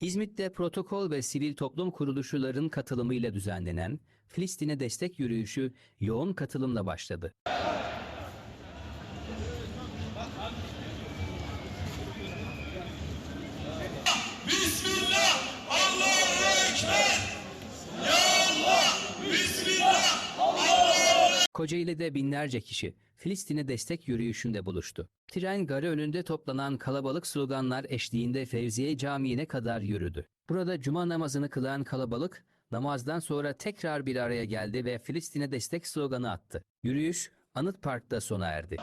İzmit'te protokol ve sivil toplum kuruluşların katılımıyla düzenlenen Filistin'e destek yürüyüşü yoğun katılımla başladı. Kocaeli'de binlerce kişi Filistin'e destek yürüyüşünde buluştu. Tren garı önünde toplanan kalabalık sloganlar eşliğinde Fevziye Camii'ne kadar yürüdü. Burada cuma namazını kılan kalabalık namazdan sonra tekrar bir araya geldi ve Filistin'e destek sloganı attı. Yürüyüş Anıt Park'ta sona erdi.